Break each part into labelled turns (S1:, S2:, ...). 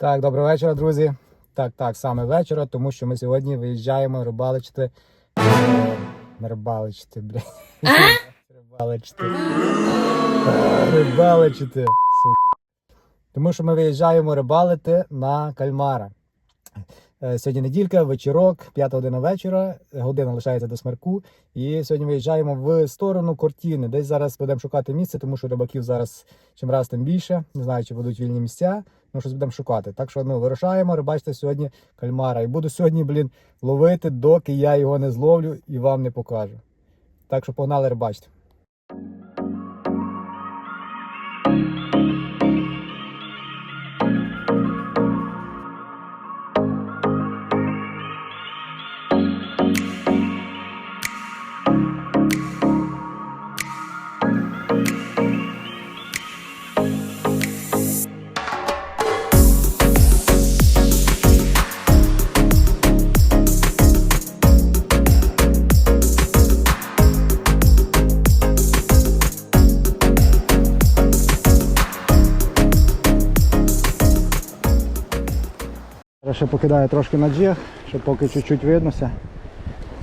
S1: Так, доброго вечора, друзі. Так, так, саме вечора, тому що ми сьогодні виїжджаємо рибаличити. Е, Не рибаличити, блядь. Рибаличити. Рибаличити, сука. Тому що ми виїжджаємо рибалити на кальмара. Е, Сьогодні неділька, вечірок, п'ята година вечора, година лишається до смерку. І сьогодні виїжджаємо в сторону Кортіни. Десь зараз будемо шукати місце, тому що рибаків зараз чим раз тим більше. Не знаю, чи будуть вільні місця. Ну, щось будемо шукати. Так що ну, вирушаємо, рибачте сьогодні кальмара. І буду сьогодні, блін, ловити, доки я його не зловлю і вам не покажу. Так що погнали рибачити. Ще покидаю трошки на джиг, щоб поки чуть-чуть виднося.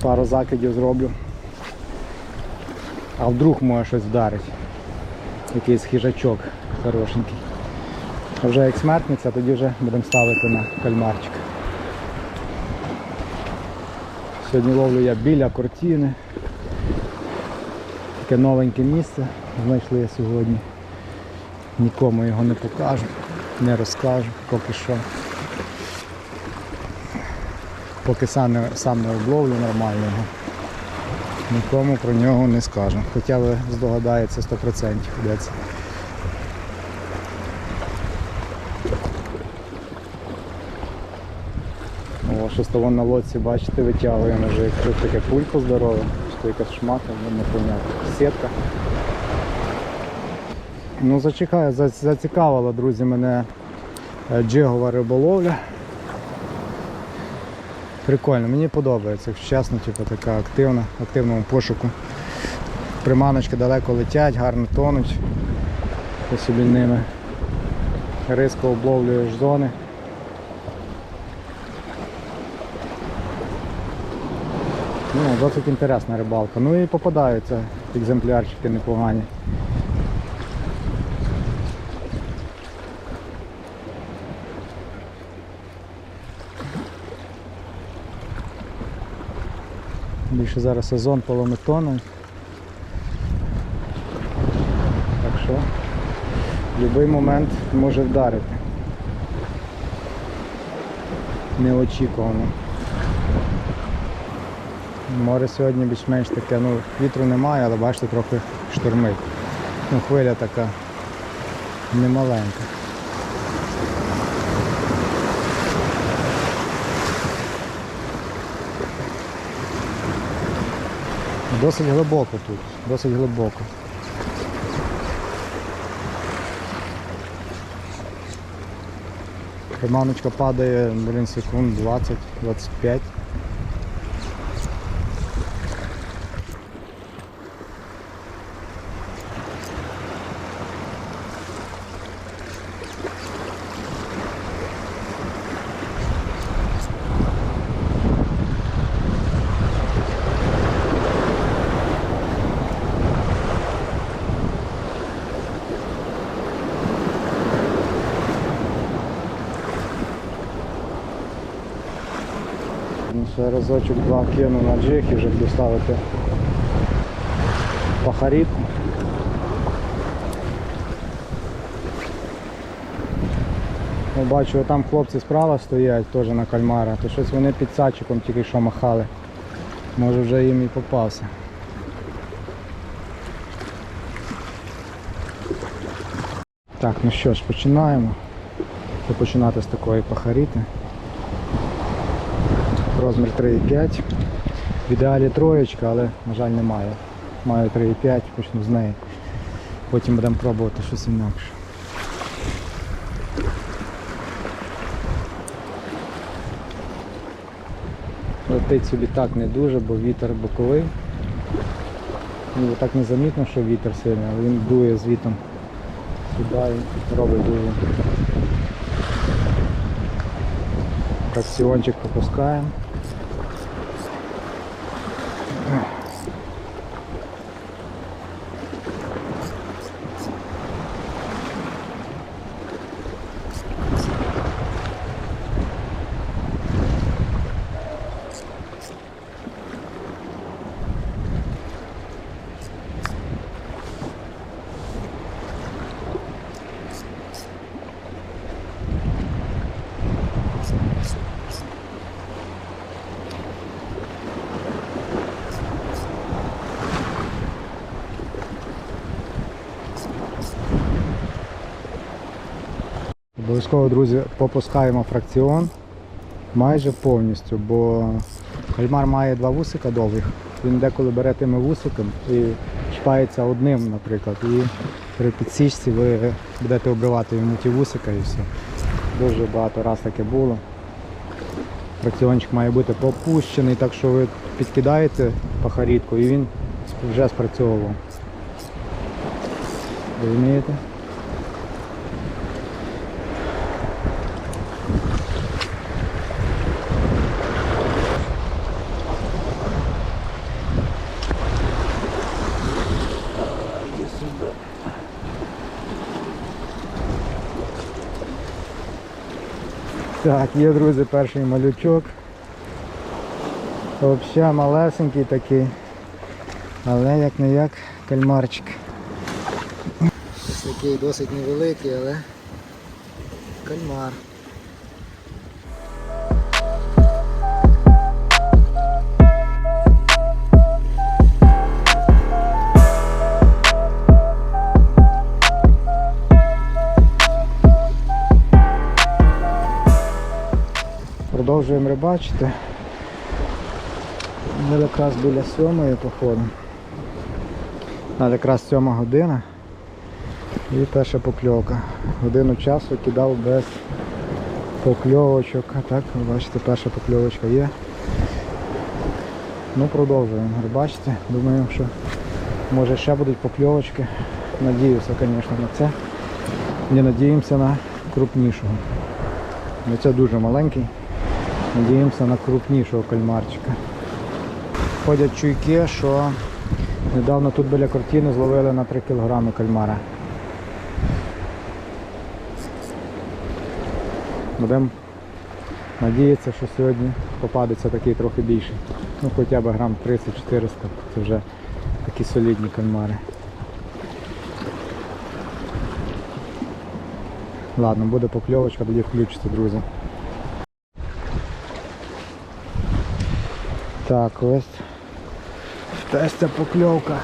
S1: Пару закидів зроблю. А вдруг може щось вдарить. Якийсь хижачок хорошенький. А вже як смертниця, тоді вже будемо ставити на кальмарчик. Сьогодні ловлю я біля кортіни. Таке новеньке місце знайшли я сьогодні. Нікому його не покажу, не розкажу поки що. Поки сам не, сам не обловлю нормального, нікому про нього не скажу. Хоча ви здогадаєте 100% де це. О, щось то вон на лодці, бачите, витягує вже якщо таке пулько здорове, то якась шмата, ну, непонятно. Сітка. Ну зачекаю, зацікавила, друзі, мене е, джигова риболовля. Прикольно, мені подобається, якщо чесно, типу, така активна, активному пошуку. Приманочки далеко летять, гарно тонуть. Ти собі ними різко обловлюєш зони. Ну, досить інтересна рибалка. Ну і попадаються екземплярчики непогані. Більше зараз сезон полометону. Так що в будь-який момент може вдарити. Неочікувано. Море сьогодні більш-менш таке, ну вітру немає, але бачите, трохи штурмить. Ну, хвиля така немаленька. Досить глибоко тут, досить глибоко. Приманочка падає, блін, секунд 20-25. Ну, Ще разочок два кину на джиг і вже буду ставити пахаріт. Ну, Бачу, там хлопці справа стоять теж на кальмара, то щось вони під сачиком тільки що махали. Може вже їм і попався. Так, ну що ж, починаємо. Починати з такої пахаріти розмір 3,5. В ідеалі троєчка, але, на жаль, немає. Маю 3,5, почну з неї. Потім будемо пробувати щось інакше. Летить собі так не дуже, бо вітер боковий. Ну, так незамітно, що вітер сильний, але він дує звітом сюди і робить дуже Фракціончик попускаємо. Обов'язково, друзі, попускаємо фракціон майже повністю, бо кальмар має два вусика довгих. Він деколи бере тими вусиком і чіпається одним, наприклад. І при підсічці ви будете обривати йому ті вусика і все. Дуже багато раз таке було. Фракціончик має бути попущений, так що ви підкидаєте пахарітку і він вже спрацьовував. Розумієте? Так, є, друзі, перший малючок. Взагалі малесенький такий. Але як не як кальмарчик. Такий досить невеликий, але кальмар. Продовжуємо рибачити. Ми якраз біля сьомої походу. А якраз сьома година. І перша покльовка. Годину часу кидав без покльовочок. Так, ви бачите, перша покльовочка є. Ну продовжуємо рибачити. Думаю, що може ще будуть покльовочки. Надіюся, звісно, на це. Не надіємося на крупнішого. Це дуже маленький. Надіємося на крупнішого кальмарчика. Ходять чуйки, що недавно тут біля картини зловили на 3 кг кальмара. Будемо надіятися, що сьогодні попадеться такий трохи більший. Ну хоча б грам 30-400, це вже такі солідні кальмари. Ладно, буде покльовочка, тоді включиться, друзі. Так, ось тестя покльовка.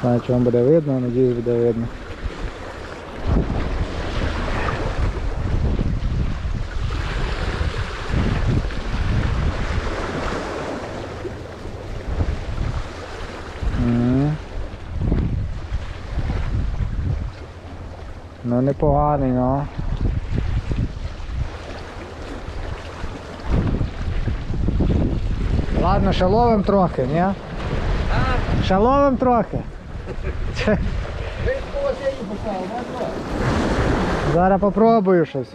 S1: Знаю, чи вам буде видно, надіюсь буде видно. Ну непоганий, ну. Ладно, ще ловим трохи, ні? Ще ловим трохи. Зараз попробую щось.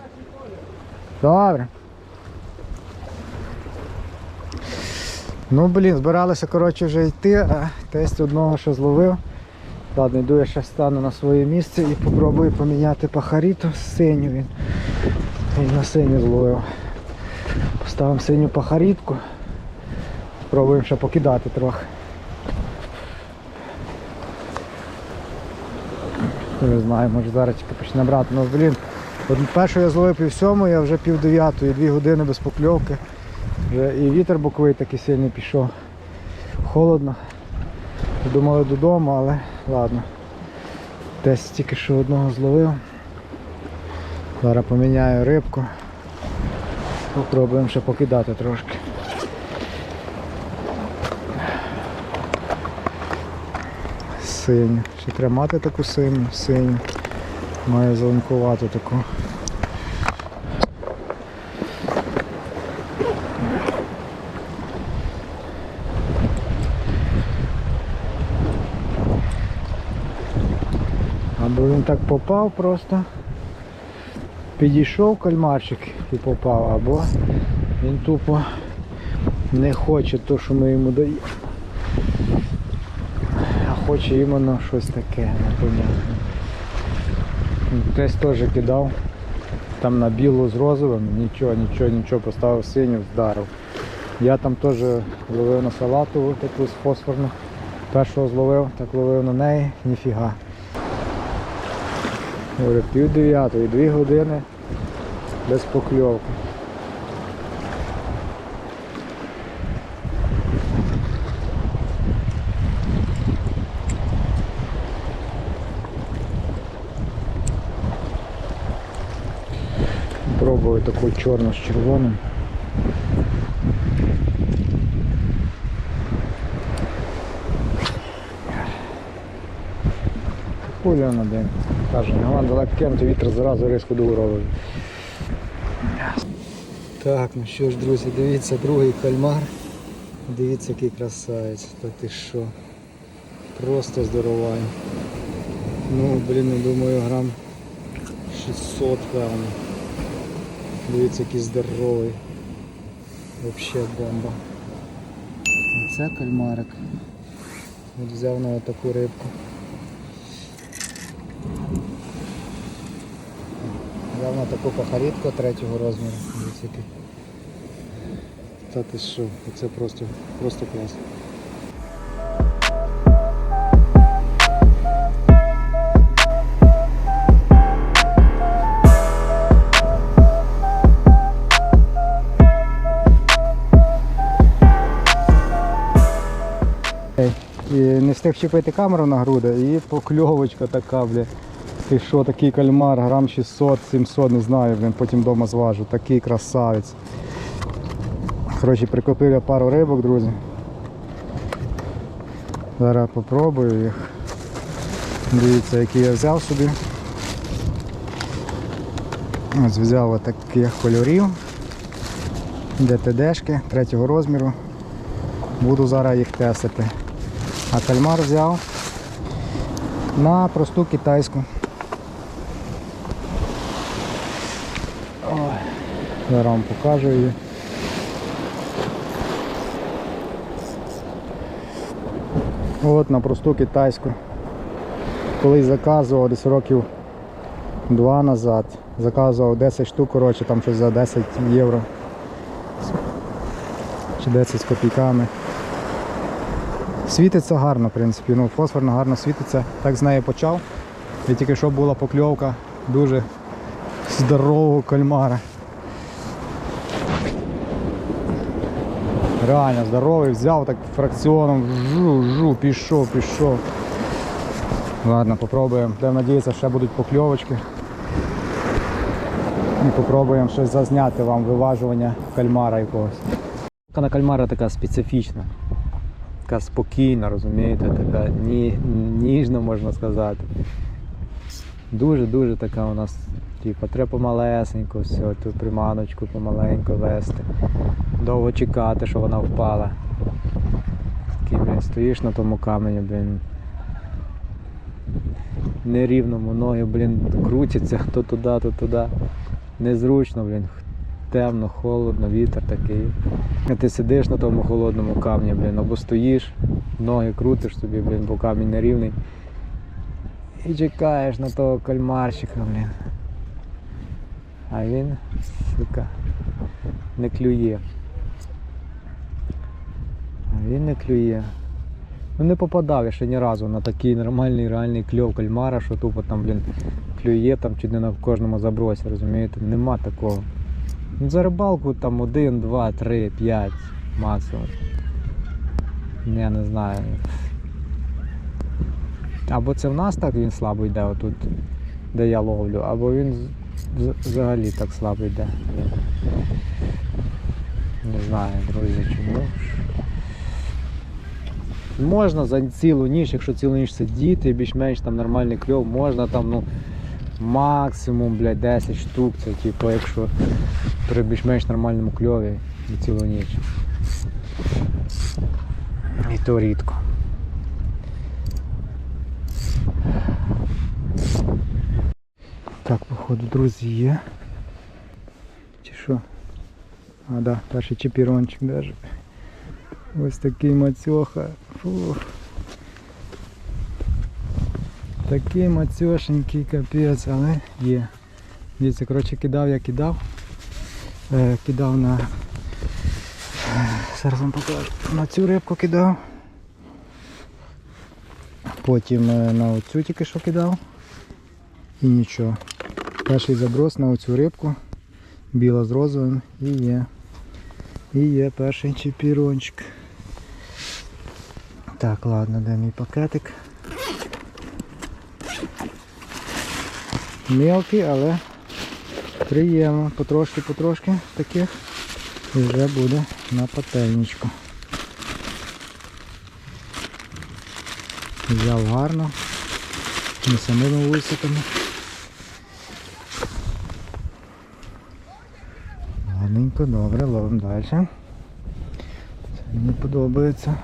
S1: Добре. Ну блін, збиралися коротше вже йти, а тесть одного що зловив. Ладно, йду я ще стану на своє місце і попробую поміняти пахаріту синю він. Він на синю зловив. Поставимо синю пахарітку. Пробуємо ще покидати трохи. Не знаю, може зараз тільки почне брати. Ну блін, першу я зловив пів сьомої, а вже пів дев'ятої, дві години без покльовки. Вже і вітер боковий такий сильний пішов. Холодно. Думали додому, але ладно. Десь тільки що одного зловив. Зараз поміняю рибку. Попробуємо ще покидати трошки. Синю. Ще треба мати таку синю, синю. Має зеленкувату таку. Або він так попав просто. підійшов кальмарчик і попав, або він тупо не хоче то, що ми йому даємо. Хоче іменно щось таке, непонятне. Десь теж кидав. Там на білу з розовим, нічого, нічого, нічого, поставив синю, вдарив. Я там теж ловив на салатову таку з фосфорну. Першого зловив, так ловив на неї, ніфіга. Говорю, пів дев'ятої, дві години без покльовки. Пробую таку чорну з червоним. Хуля на день. Каже, нема далеким, то вітер зразу різко дугу робить. Так, ну що ж, друзі, дивіться, другий кальмар. Дивіться, який красавець. Та ти що? Просто здоровий. Ну, блін, я думаю, грам 600 певно. Дивіться, який здоровий. Вообще бомба. Оце кальмарик. От взяв на таку рибку. Взяв на таку пахарітку третього розміру. Дивіться, який. Та ти що, це просто, просто клас. І не встиг чіпити камеру на груди і покльовочка така, бля. Ти що, такий кальмар, грам 600-700, не знаю, блін, потім вдома зважу. Такий красавець. Коротше, прикупив я пару рибок, друзі. Зараз попробую їх. Дивіться, які я взяв собі. Ось взяв отаких кольорів. ДТДшки третього розміру. Буду зараз їх тестити. А кальмар взяв на просту китайську. Зараз вам покажу її. От на просту китайську. Колись заказував десь років два назад. Заказував 10 штук, коротше, там щось за 10 євро. Чи 10 з копійками. Світиться гарно, в принципі. Ну, фосфорно гарно світиться. Так з нею почав. І тільки що була покльовка дуже здорового кальмара. Реально здоровий, взяв так фракціоном, жу, жу, пішов, пішов. Ладно, попробуємо. Будемо надіятися, ще будуть покльовочки. І попробуємо щось зазняти вам виважування кальмара якогось. На кальмара така специфічна така спокійна, розумієте, така ні, ніжна, можна сказати. Дуже-дуже така у нас, типу, треба помалесенько, все, ту приманочку помаленько вести. Довго чекати, що вона впала. Такий, блін, стоїш на тому камені, блін. Нерівному, ноги, блін, крутяться то туди, то туди. Незручно, блін. Темно, холодно, вітер такий. А ти сидиш на тому холодному камні, блін, або стоїш, ноги крутиш собі, блін, бо камінь нерівний. І чекаєш на того кальмарщика, блін. А він, сука, не клює. А він не клює. Ну не попадав я ще ні разу на такий нормальний реальний кльов кальмара, що тупо там, блін, клює там чи не на кожному забросі, розумієте? Нема такого. Ну, За рибалку там 1, 2, 3, 5 максимум. Я не знаю. Або це в нас так він слабо йде отут, де я ловлю, або він взагалі так слабо йде. Не знаю, друзі, чому. Можна за цілу ніч, якщо цілу ніч сидіти, більш-менш там нормальний кльов, можна там, ну, максимум, блядь, 10 штук, це типу, якщо при більш-менш нормальному кльові і цілу ніч. І то рідко. Так, походу, друзі, є. що? А, да, перший чіпірончик даже. Ось такий мацьоха. Фух. Такий мацьошенький капець, але є. Дивіться, коротше, кидав я кидав. Е, кидав на. е, Зараз вам покажу. На цю рибку кидав. Потім е, на оцю тільки що кидав. І нічого. Перший заброс на оцю рибку. Біла з розовим і є. І є перший чіпірончик. Так, ладно, де мій пакетик. Мелкий, але приємно. Потрошки-потрошки таких. Вже буде на пательничку. Взяв гарно. Не самими вусиками. Гарненько, добре, ловимо далі. Це мені подобається.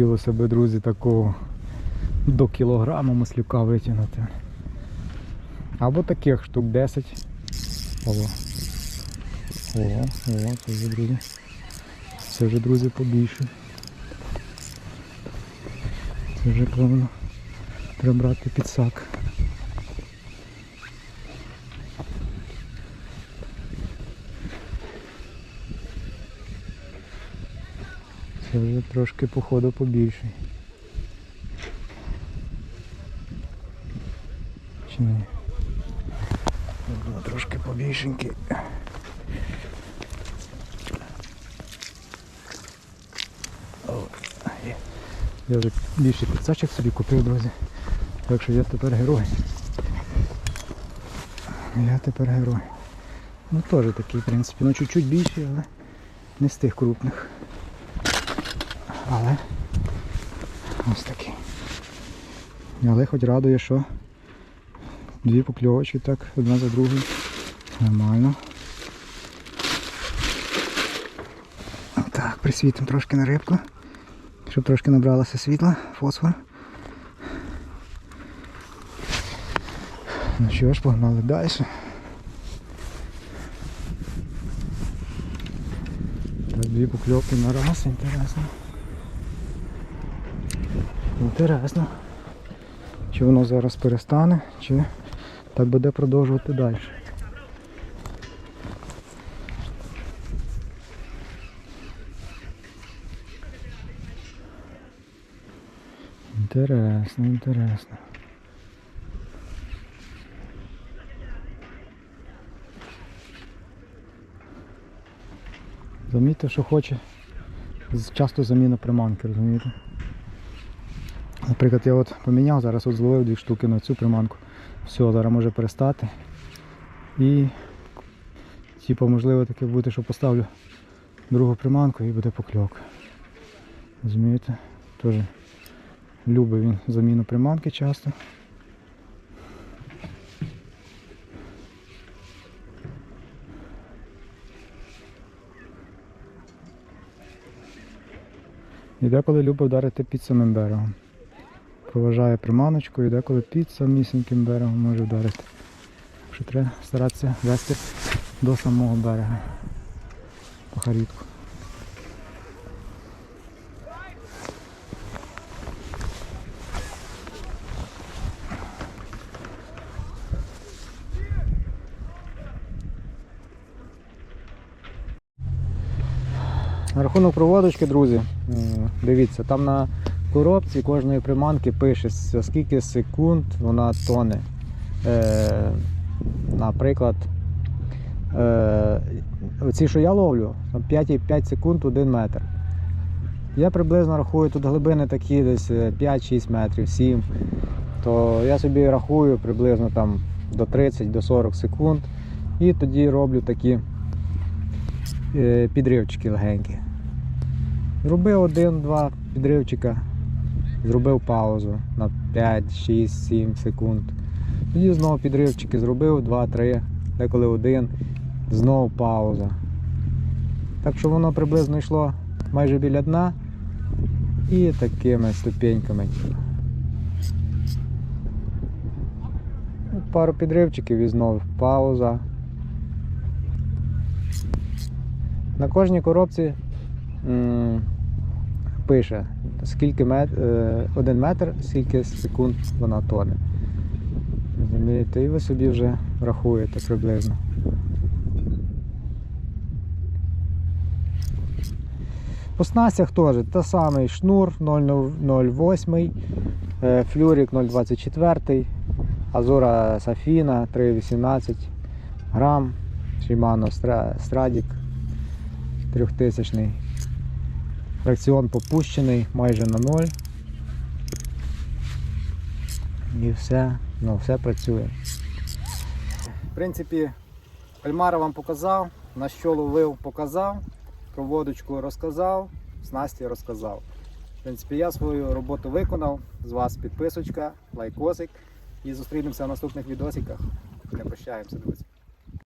S1: Хотілося б, друзі, такого до кілограма маслюка витягнути. Або таких штук 10. Ого. Ого, ого, це вже, друзі. Це вже, друзі, побільше. Це вже певно, Треба брати підсак. Це вже трошки походу побільший. Чи ні? Трошки побільшенький. Я вже більше підсачок собі купив, друзі. Так що я тепер герой. Я тепер герой. Ну теж такий, в принципі, ну чуть-чуть більший, але не з тих крупних. Але ось такий. Але хоч радує, що дві покльовочки так, одна за другою. Нормально. Так, присвітимо трошки на рибку, щоб трошки набралося світла, фосфор. Ну що ж, погнали далі. Дві покльовки на раз, інтересно. Інтересно. Чи воно зараз перестане, чи так буде продовжувати далі. Інтересно, інтересно. Замітьте, що хоче. Часто заміна приманки, розумієте? Наприклад, я от поміняв, зараз от зловив дві штуки на цю приманку. Все, зараз може перестати. І типу, можливо таке буде, що поставлю другу приманку і буде покльовка. Розумієте? Теж любить він заміну приманки часто. І деколи любить вдарити під самим берегом. Проважає приманочку і деколи під самісіньким берегом може вдарити. Що треба старатися вести до самого берега. Пахарітку. На рахунок проводочки, друзі, дивіться, там на коробці кожної приманки пише, с- скільки секунд вона тоне. Е, наприклад, е, оці, що я ловлю, там 5,5 секунд 1 метр. Я приблизно рахую тут глибини такі десь е, 5-6 метрів, 7. То я собі рахую приблизно там до 30 до 40 секунд. І тоді роблю такі е, підривчики легенькі. Зробив один-два підривчика, зробив паузу на 5, 6, 7 секунд. Тоді знову підривчики зробив 2-3 деколи один, знову пауза. Так що воно приблизно йшло майже біля дна і такими ступеньками. Пару підривчиків і знову пауза. На кожній коробці пише, скільки мет, е, один метр, скільки секунд вона тоне. Розумієте, і ви собі вже рахуєте приблизно. По снастях теж та самий шнур 008, е, флюрик 024, Азора Сафіна 318 грам, Shimano Stra- Stradic 3000. Фракціон попущений майже на ноль. І все, ну, все працює. В принципі, кальмара вам показав, на що ловив, показав, про водочку розказав, снасті розказав. В принципі, я свою роботу виконав. З вас підписочка, лайкосик. І зустрінемося в наступних відосиках. Не прощаємося, друзі.